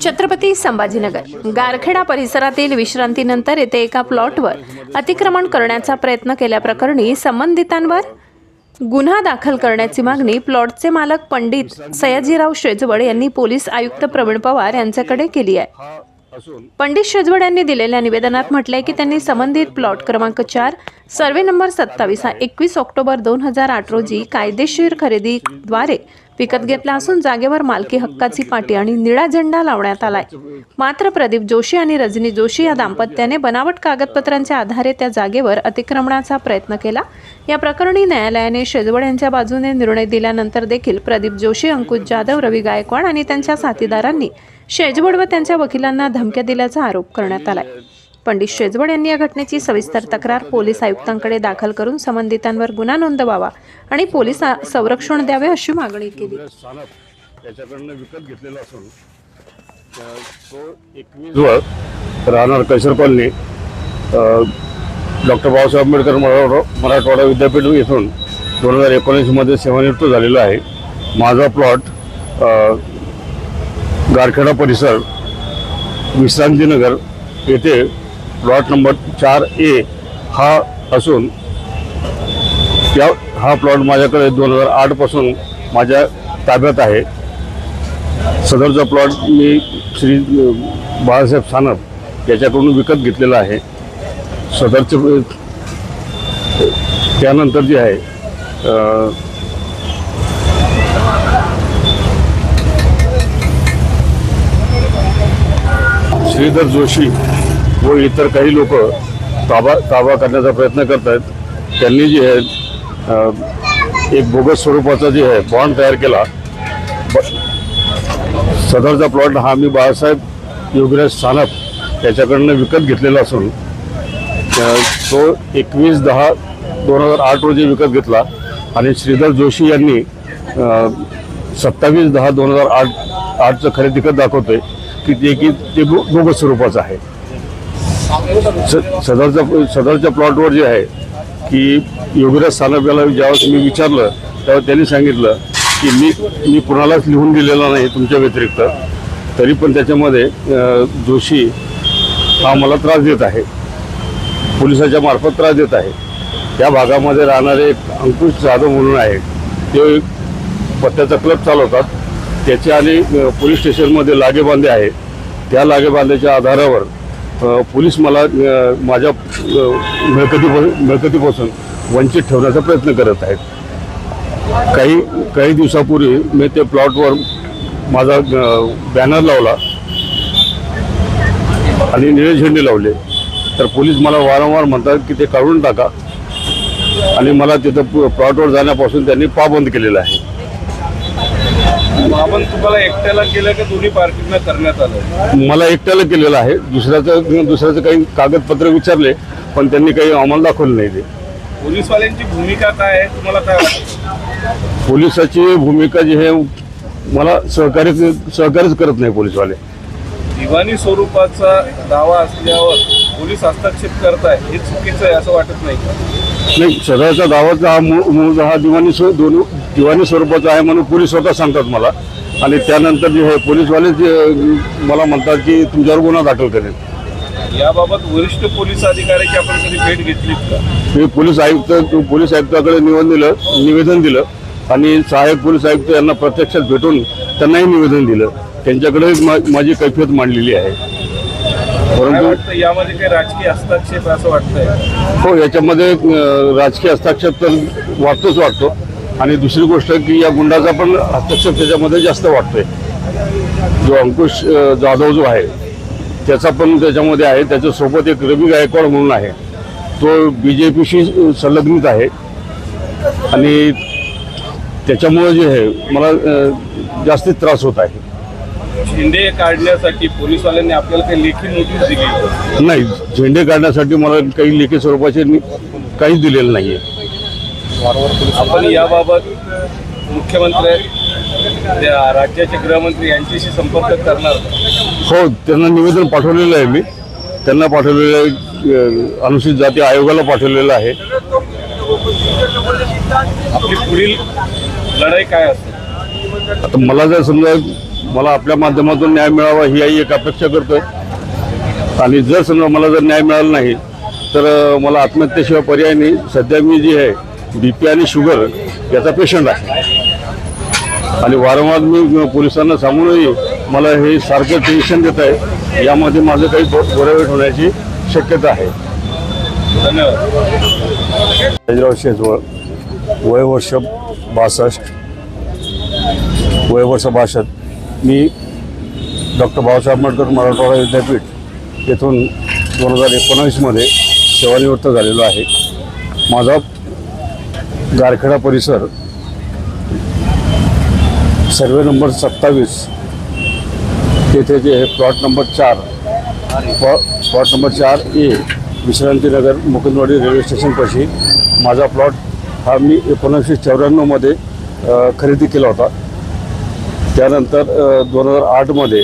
छत्रपती संभाजीनगर गारखेडा परिसरातील विश्रांतीनंतर येथे एका प्लॉटवर अतिक्रमण करण्याचा प्रयत्न केल्याप्रकरणी संबंधितांवर गुन्हा दाखल करण्याची मागणी प्लॉटचे मालक पंडित सयाजीराव शेजवड यांनी पोलीस आयुक्त प्रवीण पवार यांच्याकडे केली आहे. पंडित शेजवड यांनी दिलेल्या निवेदनात म्हटलंय की त्यांनी संबंधित प्लॉट क्रमांक चार सर्वे नंबर सत्तावीस हा एकवीस ऑक्टोबर दोन हजार आठ रोजी कायदेशीर खरेदीद्वारे विकत घेतला असून जागेवर मालकी हक्काची पाटी आणि निळा झेंडा लावण्यात आलाय. मात्र प्रदीप जोशी आणि रजनी जोशी या दाम्पत्याने बनावट कागदपत्रांच्या आधारे त्या जागेवर अतिक्रमणाचा प्रयत्न केला. या प्रकरणी न्यायालयाने शेजवड यांच्या बाजूने निर्णय दिल्यानंतर देखील प्रदीप जोशी अंकुश जाधव रवी गायकवाड आणि त्यांच्या साथीदारांनी शेजवड व त्यांच्या वकिलांना धमक्या दिल्याचा आरोप करण्यात आलाय. पंडित शेजवड यांनी या घटनेची सविस्तर तक्रार पोलीस आयुक्तांकडे दाखल करून संबंधितांवर गुन्हा नोंदवावा आणि पोलीस संरक्षण द्यावे अशी मागणी केली. सानप याच्याकडनं विकत घेतलेला असून तो एकवीस वर राहणार कैसर कॉलनी डॉक्टर बाबासाहेब आंबेडकर मराठवाडा मराठवाडा विद्यापीठ येथून दोन हजार एकोणीसमध्ये सेवानिवृत्त झालेला आहे. माझा प्लॉट गारखेडा परिसर विश्रांतीनगर येथे प्लॉट नंबर चार ए हा असून या हा प्लॉट माझ्याकडे दोन हजार आठपासून माझ्या ताब्यात आहे. सदरचा प्लॉट मी श्री बाळासाहेब सानप याच्याकडून विकत घेतलेला आहे. सदरचे त्यानंतर जे आहे श्रीधर जोशी व इतर काही लोक ताबा ताबा करण्याचा प्रयत्न करत आहेत त्यांनी जे आहे एक बोगस स्वरूपाचा जे आहे बॉन्ड तयार केला. सदरचा प्लॉट हा आम्ही बाळासाहेब योगीराज सानप याच्याकडनं विकत घेतलेला असून तो एकवीस दहा दोन हजार आठ रोजी विकत घेतला. आणि श्रीधर जोशी यांनी सत्तावीस दहा दोन हजार आठ आठचं खरेदी खत दाखवतोय की ते की ते बोगस स्वरूपाचं आहे. स- सदरच्या सदरच्या प्लॉटवर जे आहे की योगीराज सानप याला ज्यावेळेस मी विचारलं त्यावेळेस त्यांनी सांगितलं की मी मी कुणालाच लिहून दिलेला नाही तुमच्या व्यतिरिक्त. तरी पण त्याच्यामध्ये जोशी हा मला त्रास देत आहे. पोलिसाच्या मार्फत त्रास देत आहे. त्या भागामध्ये राहणारे एक अंकुश जाधव म्हणून आहे ते एक पत्त्याचा क्लब चालवतात. त्याचे आणि पोलीस स्टेशनमध्ये लागेबांधे आहेत. त्या लागेबांध्याच्या आधारावर पोलीस मला माझ्या मिळकती मिळकतीपासून वंचित ठेवण्याचा प्रयत्न करत आहेत. काही काही दिवसापूर्वी मी त्या प्लॉटवर माझा बॅनर लावला आणि निळे झेंडे लावले. तर पोलीस मला वारंवार म्हणतात की ते काढून टाका आणि मला तिथं प्लॉटवर जाण्यापासून त्यांनी पाबंद केलेला आहे. आपण तुम्हाला एकट्याला केलं का दोन्ही पार्टींना करण्यात आलं? मला एकट्याला केलेलं आहे. दुसऱ्याचं दुसऱ्याचं काही कागदपत्र विचारले पण त्यांनी काही आम्हाला दाखवलं नाही ते. पोलीसवाल्यांची भूमिका काय आहे? तुम्हाला काय वाटतं? पोलिसाची भूमिका जी आहे मला सहकार्य सहकार्यच करत नाही पोलीसवाले. दिवाणी स्वरूपाचा दावा असल्यावर पोलीस हस्तक्षेप करताय हे चुकीचं आहे असं वाटत नाही नाही सदरचा दावाचा हा मूळ मूळ हा दिवाणी स्व दोन दिवाणी स्वरूपाचा आहे म्हणून पोलीस स्वतः सांगतात मला. आणि त्यानंतर जे आहे पोलीसवाले जे मला म्हणतात की तुमच्यावर गुन्हा दाखल करेल. याबाबत वरिष्ठ पोलीस अधिकाऱ्याची आपण कधी भेट घेतलीत का? मी पोलीस आयुक्त पोलीस आयुक्ताकडे निवेदन दिलं निवेदन दिलं. आणि सहाय्यक पोलीस आयुक्त यांना प्रत्यक्षात भेटून त्यांनाही निवेदन दिलं. त्यांच्याकडे माझी कैफियत मांडलेली आहे. परंतु यामध्ये काही राजकीय हस्तक्षेप असं वाटतंय? हो याच्यामध्ये राजकीय हस्तक्षेप तर वाटतोच वाटतो. आणि दुसरी गोष्ट की या गुंडाचा पण हस्तक्षेप त्याच्यामध्ये जास्त वाटतोय. जो अंकुश जाधव जो आहे त्याचा पण त्याच्यामध्ये आहे. त्याच्यासोबत एक रवी गायकवाड म्हणून आहे. तो बी जे पीशी संलग्नित आहे. आणि त्याच्यामुळे जे आहे मला जास्तीत त्रास होत आहे. झेंडे काढण्यासाठी पोलीसवाल्यांनी आपल्याला काही लेखी नोटीस दिली? नाही झेंडे काढण्यासाठी मला काही लेखी स्वरूपाचे काहीच दिलेलं नाही आहे आपण याबाबत मुख्यमंत्री राज्याचे गृहमंत्री यांच्याशी संपर्क करणार? हो त्यांना निवेदन पाठवलेलं आहे मी त्यांना पाठवलेलं आहे अनुसूचित जाती आयोगाला पाठवलेलं आहे आपली पुढील लढाई काय असेल आता मला जर समजा मला आपल्या माध्यमातून न्याय मिळावा ही आई एक अपेक्षा करतोय. आणि जर समजा मला जर न्याय मिळाला नाही तर मला आत्महत्येशिवाय पर्याय नाही. सध्या मी जी आहे बी पी आणि शुगर याचा पेशंट आहे. आणि वारंवार मी पोलिसांना सांगूनही मला हे सारखं टेन्शन देत आहे. यामध्ये माझं काही गोरावेट होण्याची शक्यता आहे. धन्यवाद शेजवळ वय वर्ष बासष्ट वय वर्ष बासष्ट. मी डॉक्टर बाबासाहेब आंबेडकर मराठवाडा विद्यापीठ येथून दोन हजार एकोणावीसमध्ये सेवानिवृत्त झालेलो आहे. माझा गारखेडा परिसर सर्वे नंबर सत्तावीस तेथे जे आहे प्लॉट नंबर चार प्लॉ प्लॉट नंबर चार ए विश्रांतीनगर मुकुंदवाडी रेल्वे स्टेशनपाशी माझा प्लॉट हा मी एकोणीसशे चौऱ्याण्णवमध्ये खरेदी केला होता. त्यानंतर दोन हजार आठमध्ये